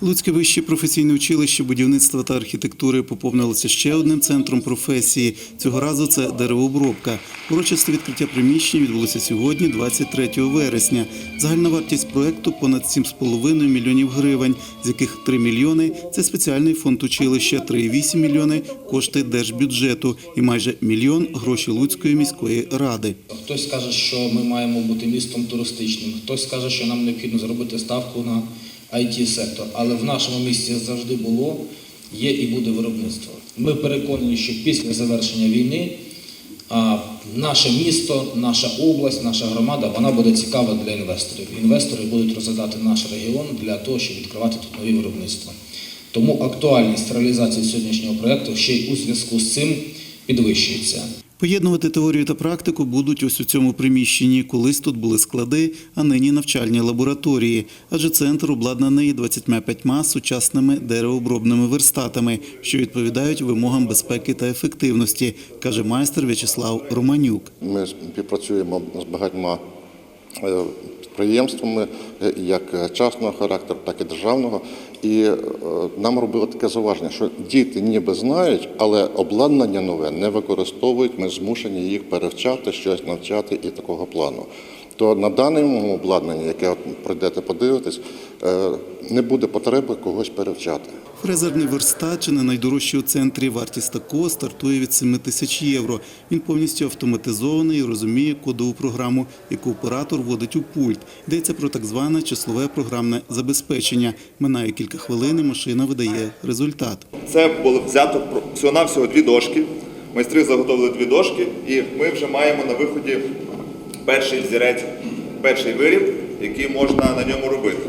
Луцьке вище професійне училище будівництва та архітектури поповнилося ще одним центром професії. Цього разу це деревообробка. Урочисте відкриття приміщення відбулося сьогодні, 23 вересня. Загальна вартість проекту понад 7,5 мільйонів гривень, з яких 3 мільйони це спеціальний фонд училища, 3,8 мільйони кошти держбюджету і майже мільйон гроші Луцької міської ради. Хтось скаже, що ми маємо бути містом туристичним, хтось скаже, що нам необхідно зробити ставку на it сектор але в нашому місті завжди було, є і буде виробництво. Ми переконані, що після завершення війни наше місто, наша область, наша громада вона буде цікава для інвесторів. Інвестори будуть розглядати наш регіон для того, щоб відкривати тут нові виробництва. Тому актуальність реалізації сьогоднішнього проєкту ще й у зв'язку з цим підвищується. Поєднувати теорію та практику будуть ось у цьому приміщенні. Колись тут були склади, а нині навчальні лабораторії. Адже центр обладнаний 25 сучасними деревообробними верстатами, що відповідають вимогам безпеки та ефективності, каже майстер В'ячеслав Романюк. Ми співпрацюємо з багатьма е, підприємствами, е, як частного характеру, так і державного. І е, нам робили таке зауваження, що діти ніби знають, але обладнання нове не використовують. Ми змушені їх перевчати, щось навчати і такого плану. То на даному обладнанні, яке от пройдете подивитись, е, не буде потреби когось перевчати. Фрезерний верстат чи не найдорожчий у центрі. Вартість такого стартує від 7 тисяч євро. Він повністю автоматизований і розуміє кодову програму, яку оператор вводить у пульт. Йдеться про так зване числове програмне забезпечення. Минає кілька хвилин, і машина видає результат. Це було взято про- всього-навсього дві дошки. Майстри заготовили дві дошки, і ми вже маємо на виході перший взірець, перший виріб, який можна на ньому робити.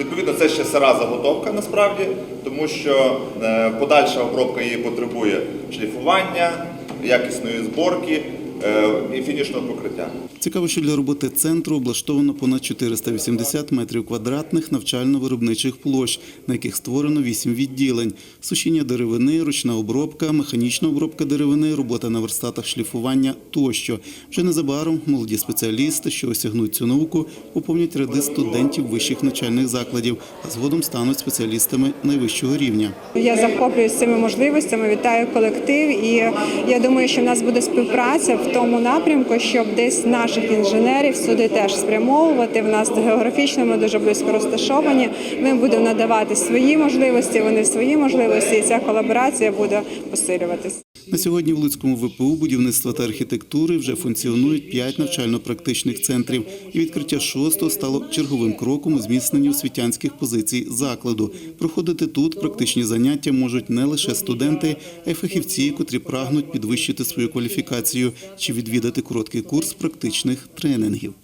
Відповідно, це ще сира заготовка насправді, тому що е, подальша обробка її потребує шліфування, якісної зборки і фінішного покриття. Цікаво, що для роботи центру облаштовано понад 480 метрів квадратних навчально-виробничих площ, на яких створено 8 відділень: сушіння деревини, ручна обробка, механічна обробка деревини, робота на верстатах шліфування тощо. Вже незабаром молоді спеціалісти, що осягнуть цю науку, поповнять ряди студентів вищих навчальних закладів, а згодом стануть спеціалістами найвищого рівня. Я захоплююсь цими можливостями, вітаю колектив, і я думаю, що в нас буде співпраця тому напрямку, щоб десь наших інженерів сюди теж спрямовувати. В нас географічно ми дуже близько розташовані. Ми будемо надавати свої можливості, вони свої можливості, і ця колаборація буде посилюватись. На сьогодні в Луцькому ВПУ будівництва та архітектури вже функціонують п'ять навчально-практичних центрів, і відкриття шостого стало черговим кроком у зміцненні освітянських позицій закладу. Проходити тут практичні заняття можуть не лише студенти, а й фахівці, котрі прагнуть підвищити свою кваліфікацію чи відвідати короткий курс практичних тренінгів.